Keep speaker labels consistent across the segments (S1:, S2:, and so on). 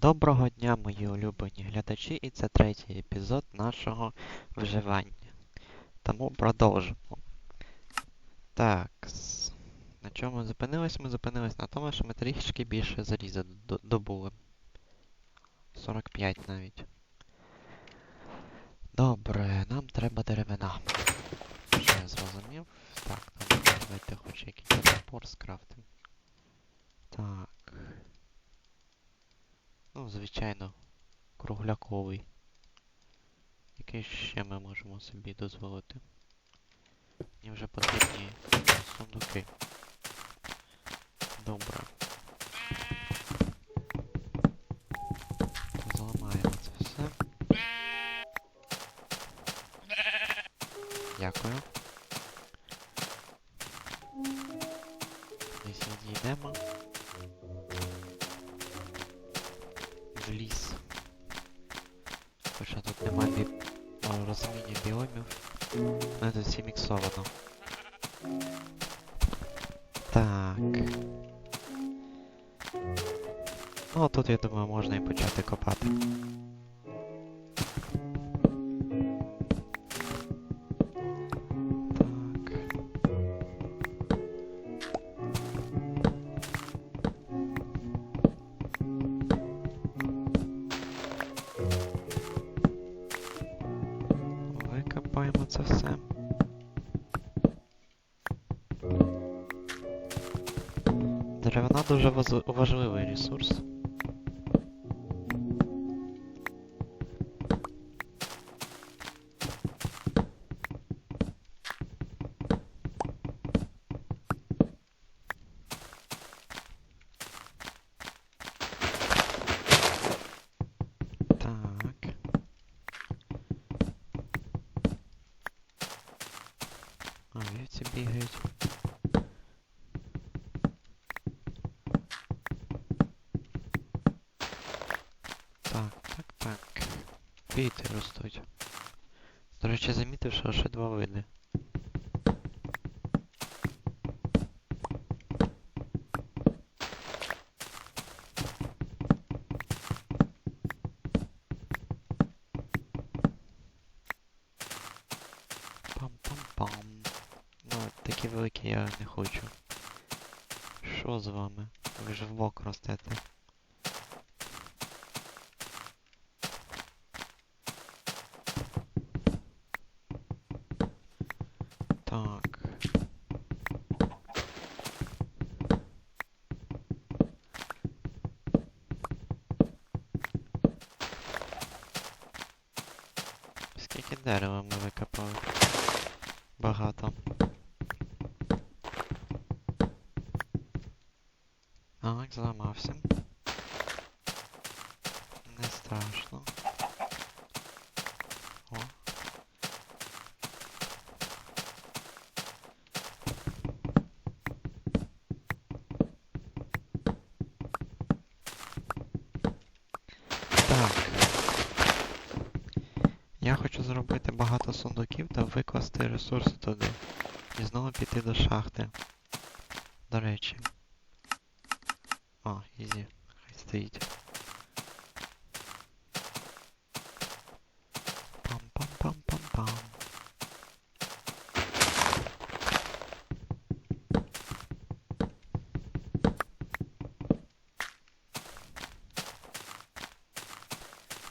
S1: Доброго дня, мої улюблені глядачі, і це третій епізод нашого виживання. Тому продовжимо. Так. На чому ми зупинились? Ми зупинились на тому, що ми трішки більше заліза добули. 45 навіть. Добре, нам треба деревина. Вже я зрозумів. Так, давайте хоч якийсь топор скрафтим. Так. Ну, звичайно, кругляковий. Який ще ми можемо собі дозволити? Мені вже потрібні сундуки. Добре. Зламаємо це все. Дякую. Десь відійдемо. Тут. Так. Ну, тут, я думаю, можна і почати копати. Ростуть. До речі, замітив, що ще два види. Ну, такі великі я не хочу. Що з вами? Ви ж вбок ростете. Так. Скільки дерева ми викопали? Багато. Так, зламався. Не страшно. О. Так. Я хочу зробити багато сундуків та викласти ресурси туди. І знову піти до шахти. До речі. О, ізі. Хай стоїть. Пам-пам-пам-пам-пам.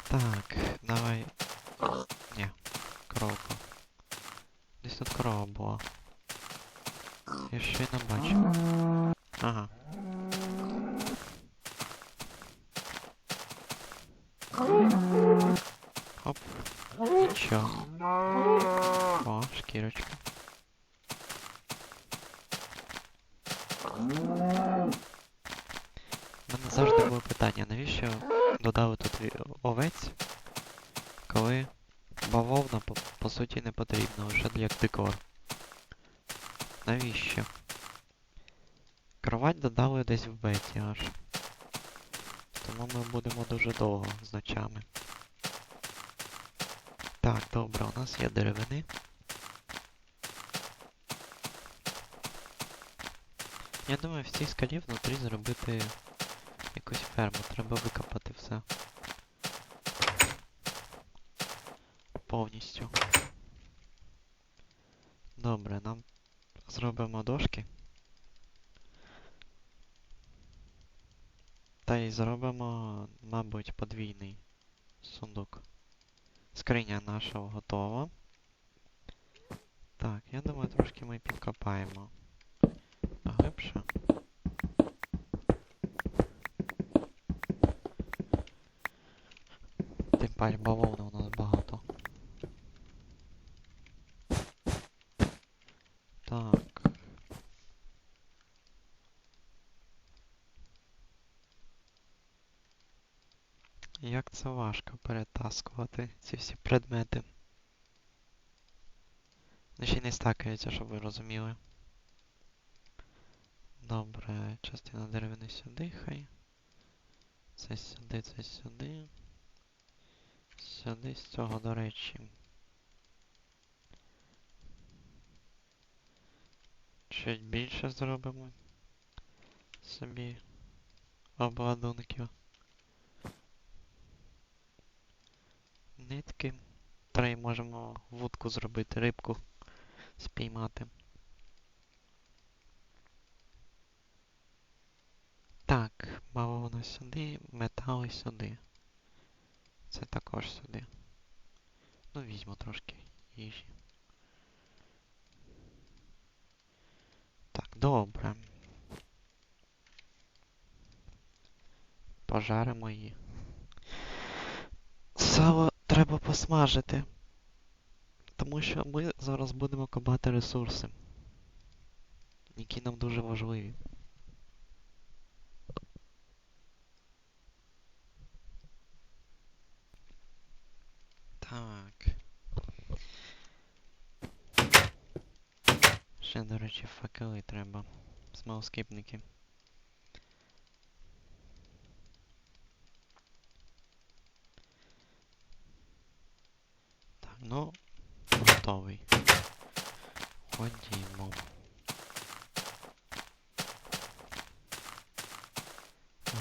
S1: Так, давай. Ні, коровка. Десь тут корова була. Я ще й не бачу. Ага. Хоп. Нічого. О, шкірочка. У мене завжди було питання, навіщо додали тут ві- овець, коли бавовна по, по суті не потрібна, лише для декор. Навіщо? Кровать додали десь в беті аж. Тому ми будемо дуже довго з ночами. Так, добре, у нас є деревини. Я думаю, в цій скалі внутрі зробити якусь ферму. Треба викопати все. Повністю. Добре, нам зробимо дошки. Та й зробимо, мабуть, подвійний сундук. Скриня наша готова. Так, я думаю, трошки ми підкопаємо. Глибше. Тим паче бавовни у нас багато. Так. Як це важко перетаскувати ці всі предмети. Ну, ще й не стакається, щоб ви розуміли. Добре, частина деревини сюди хай. Це сюди, це сюди. Сюди з цього, до речі. Чуть більше зробимо собі обладунків. Нитки. Три можемо вудку зробити, рибку спіймати. Так, бавовна сюди, метали сюди. Це також сюди. Ну, візьму трошки їжі. Так, добре. Пожаримо її. Сало треба посмажити. Тому що ми зараз будемо копати ресурси, які нам дуже важливі. Так. Ще, до речі, факели треба. Смолскипники. Ну, готовий. Ходімо.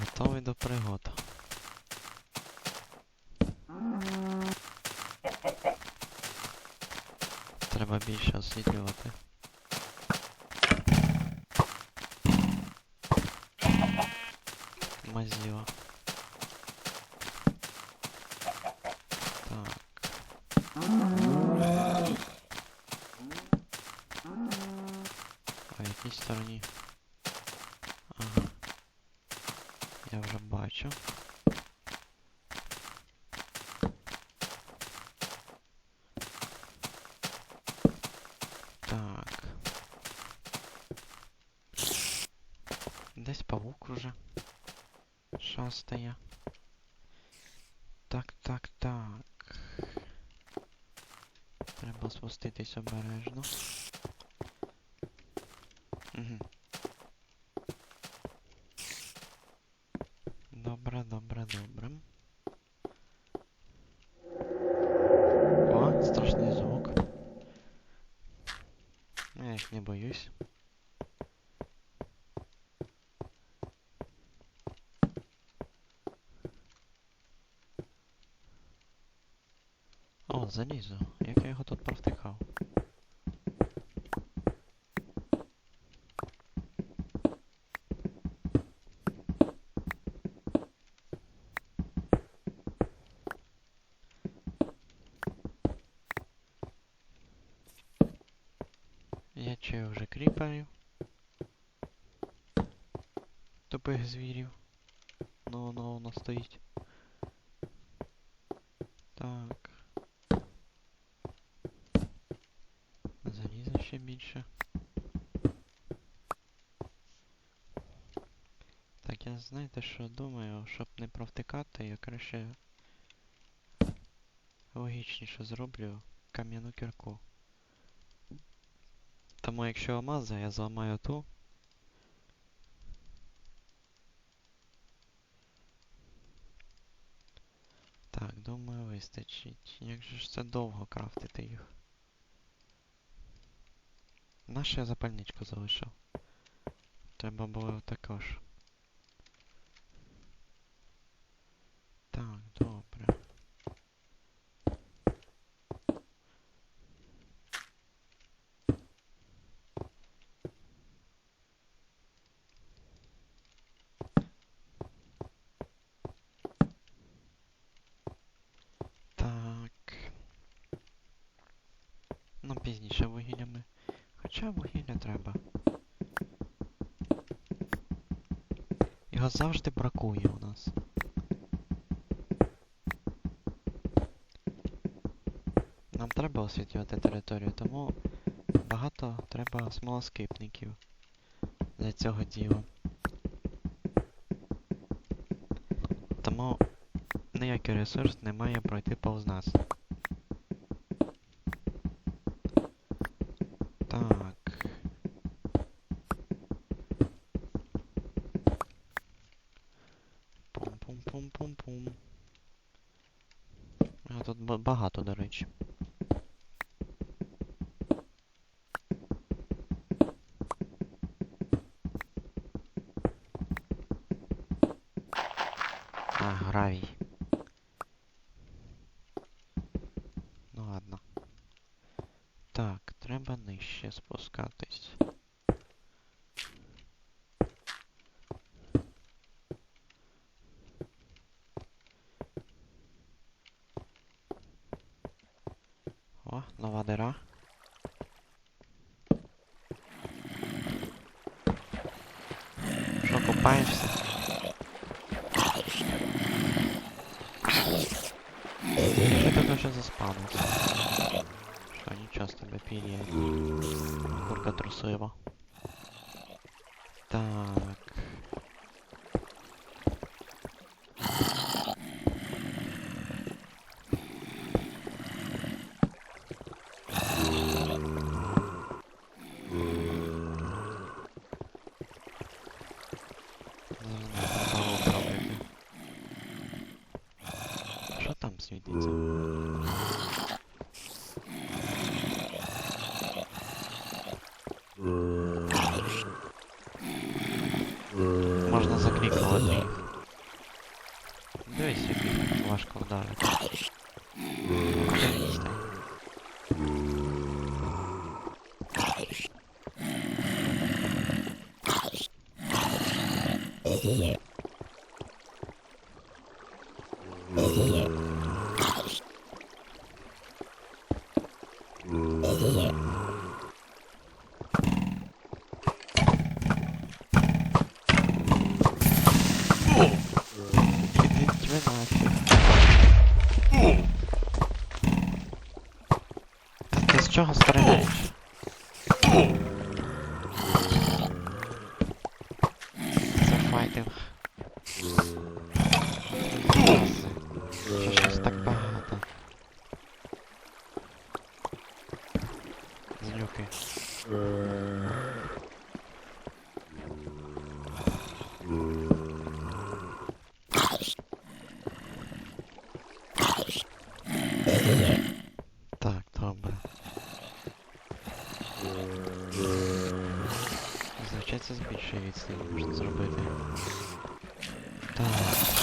S1: Готовий до пригод. Треба більше освітлювати. Мазіла. Так. А в якій стороні? Ага. Я вже бачу. Так. Десь павук уже шастає. Так, так, так. Треба спуститись обережно. Угу. Добре, добре, добре. О, страшний звук. Ну, Я їх не боюсь. О, залізо. Як я його тут провтикав? Я чую вже кріперів. Тупих звірів. Ну, ну, воно стоїть. Так. Заліза ще більше. Так, я знаєте, що думаю, щоб не провтикати, я краще логічніше зроблю кам'яну кірку. Тому якщо алмаза, я зламаю ту. Так, думаю, вистачить. Як же ж це довго крафтити їх? Наш я запальничку залишив. Треба було також. Так, добре. Так. Ну, пізніше вугілля Хоча не треба. Його завжди бракує у нас. Нам треба освітлювати територію, тому багато треба смолоскипників для цього діла. Тому ніякий ресурс не має пройти повз нас. Пум-пум-пум. А тут багато, до речі. teraz to lepiej nie. Kurka trusowa. Tak. Uh-huh. Получається з більшої відстані можна зробити. Так.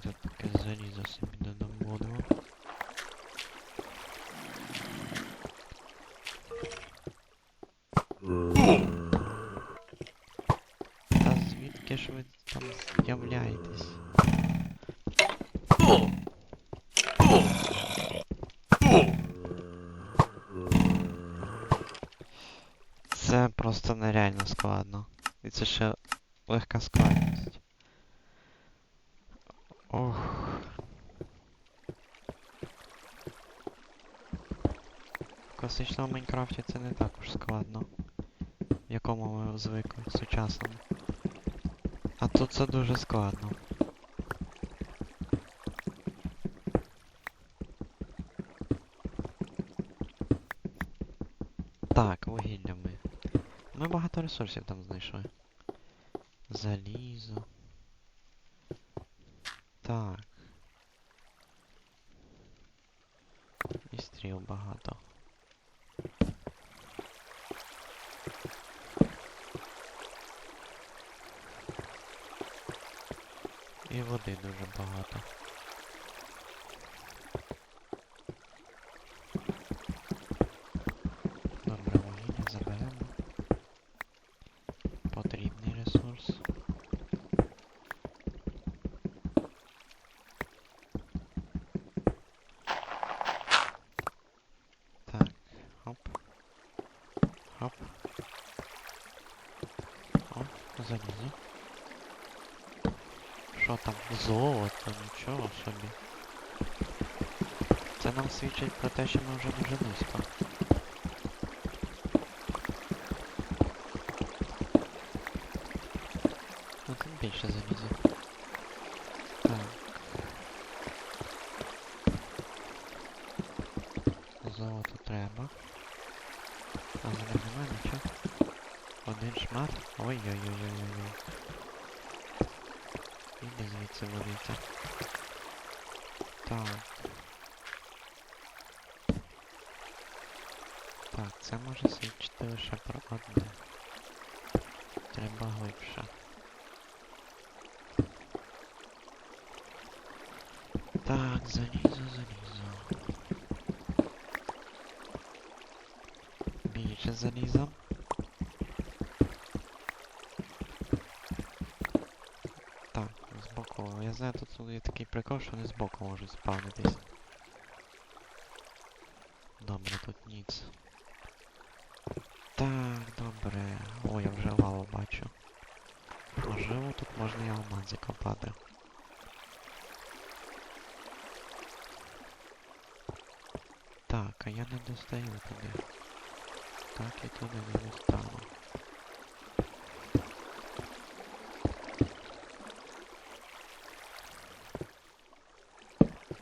S1: Тут таке залізо собі додобудемо. Та звідки ж ви там з'являєтесь? Це просто нереально складно. І це ще легка складність. В Майнкрафті це не також складно. В якому ми звикли сучасному. А тут це дуже складно. Так, вугілля ми. Ми багато ресурсів там знайшли. Залізо. Так. І стріл багато. І води дуже багато. Добре, вугілля заберемо. Потрібний ресурс. Так, хоп. Хоп. О, залізо. Що там? Золото, нічого собі. Це нам свідчить про те, що ми вже дуже низько. Ну тим більше залізо. Так. Золото треба. А немає нічого. Один шмат. Ой-ой-ой-ой-ой. Звідси. Так. Так, це може свідчити лише про одне. Треба глибше. Так, залізо, залізо. Більше заліза. Так, збоку. Я знаю, тут є такий прикол, що вони збоку можуть спавнитись. Добре, тут ніц. Так, добре. О, я вже лаву бачу. Можливо, тут можна і алмази копати. Так, а я не достаю туди. Так, і туди не достану.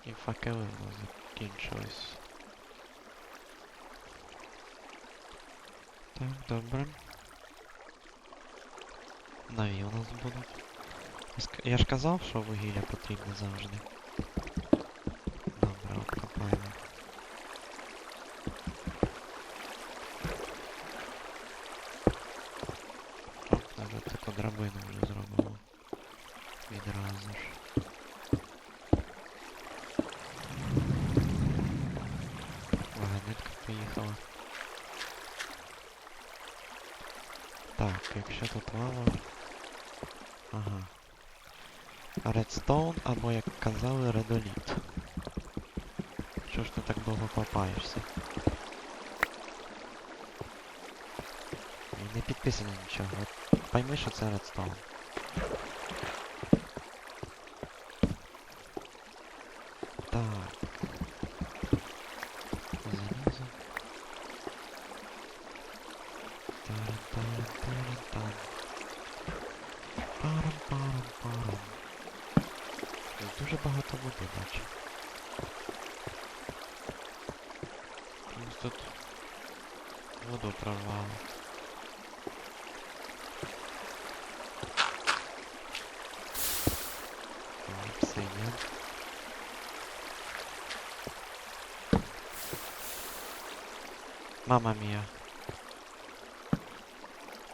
S1: І факели у нас закінчились. Так, добре. Нові у нас будуть. Я ж казав, що вугілля потрібно завжди. Добре, обкопаємо. Оп, навіть таку драбину вже зробимо. Відразу ж. Вагонетка поїхала. Так, якщо тут лава. Ага. Редстоун, або як казали, редоліт. Чого ж ти так довго копаєшся? І не підписано нічого. От пойми, що це редстоун. Так. Таран-таран-таран-тан. Парам-парам-парам. Тут Дуже багато води бачу. Чомусь тут воду прорвало. Мама мія.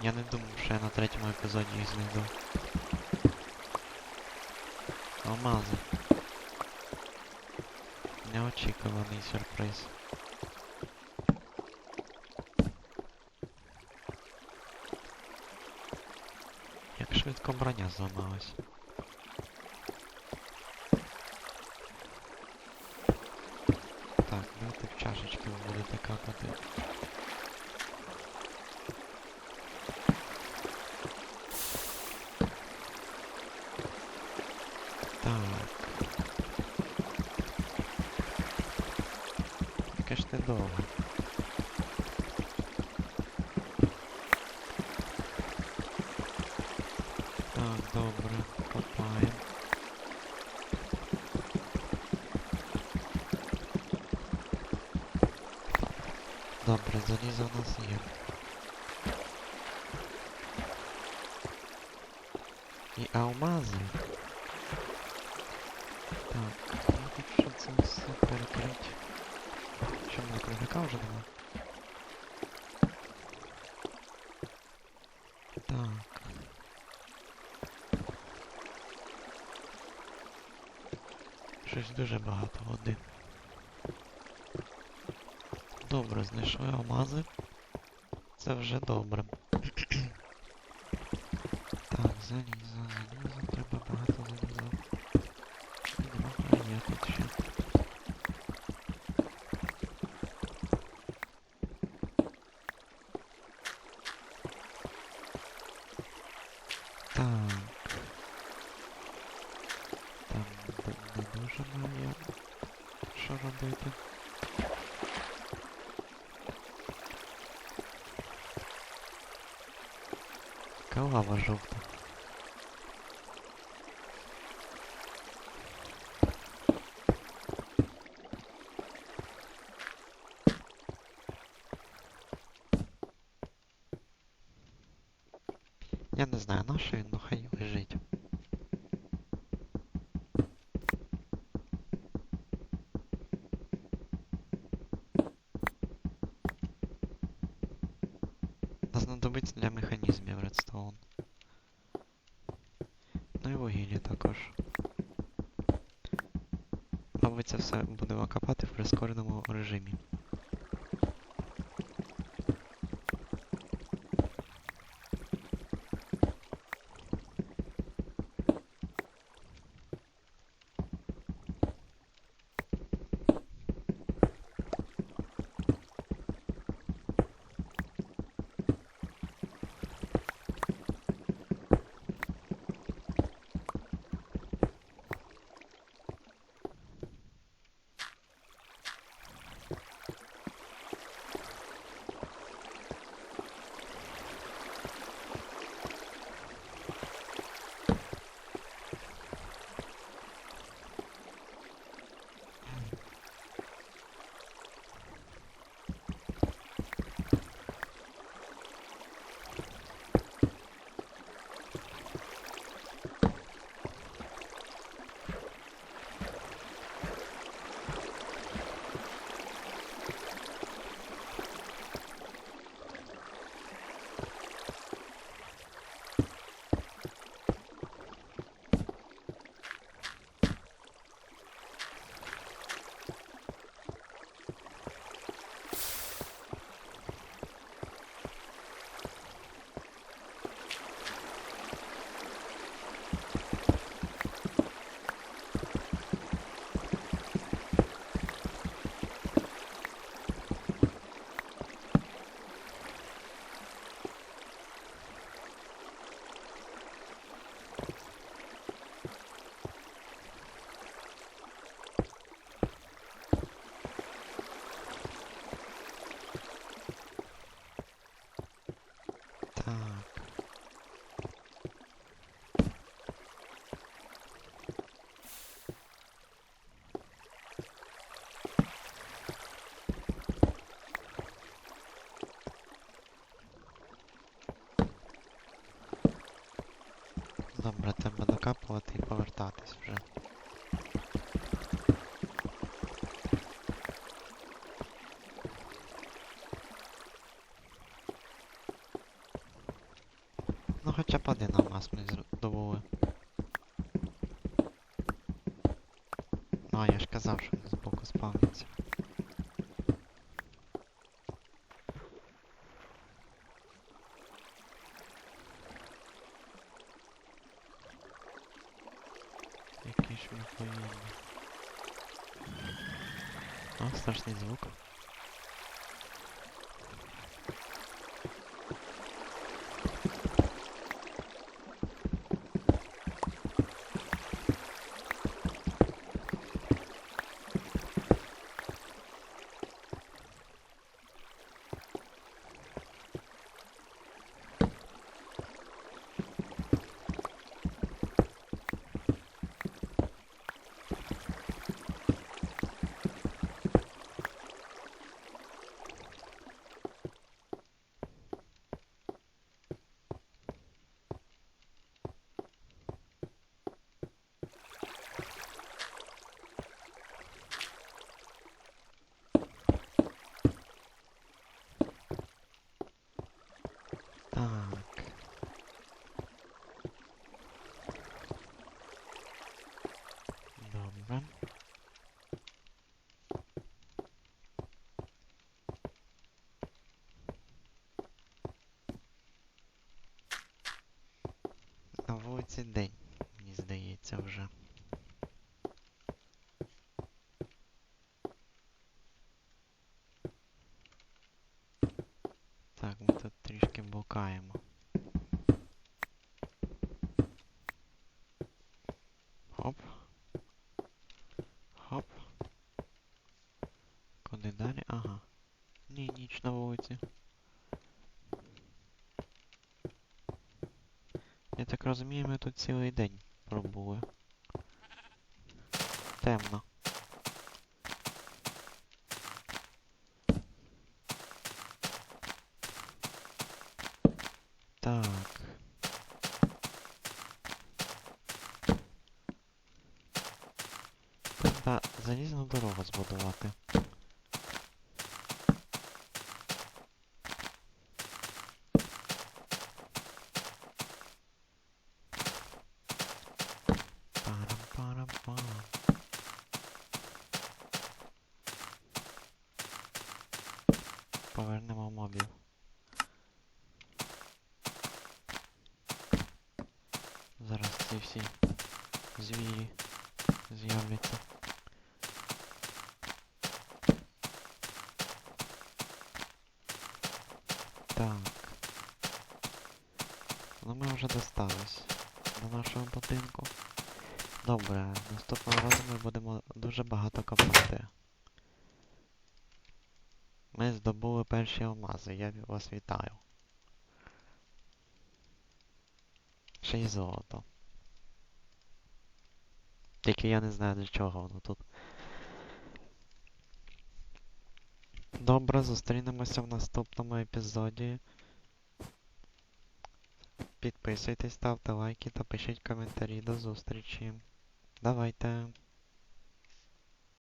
S1: Я не думав, що я на третьому епізоді їх знайду. Алмази. Неочікуваний сюрприз. Як швидко броня зламалась. Так, дайте в чашечки будете капати. Яке ж ти довго. Так, добре, копаємо. Добре, залізо у нас є. І алмази. Так, ну тут що це все перекрить. Що в мене кругляка вже нема? Так. Щось дуже багато води. Добре, знайшли алмази. Це вже добре. так, залізо, Лава жовта. Я не знаю, на що він, ну хай лежить. Будемо копати в прискореному режимі. Добре, треба докапувати і повертатись вже. Ну хоча б один алмаз ми здобули. А, я ж казав, що він збоку спавниться. Який ж ми повільні. О, страшний звук. Так. Добре. На вулиці день, мені здається, вже. Так, ми тут трішки блукаємо. Хоп. Хоп. Куди далі? Ага. Ні, ніч на вулиці. Я так розумію, ми тут цілий день пробули. Темно. Так. Треба залізну дорогу збудувати. Ці всі звірі з'являться. Так. Ну ми вже достались до нашого будинку. Добре, наступного разу ми будемо дуже багато копати. Ми здобули перші алмази, я вас вітаю. Ще й золото. Тільки я не знаю для чого воно тут. Добре, зустрінемося в наступному епізоді. Підписуйтесь, ставте лайки та пишіть коментарі. До зустрічі. Давайте.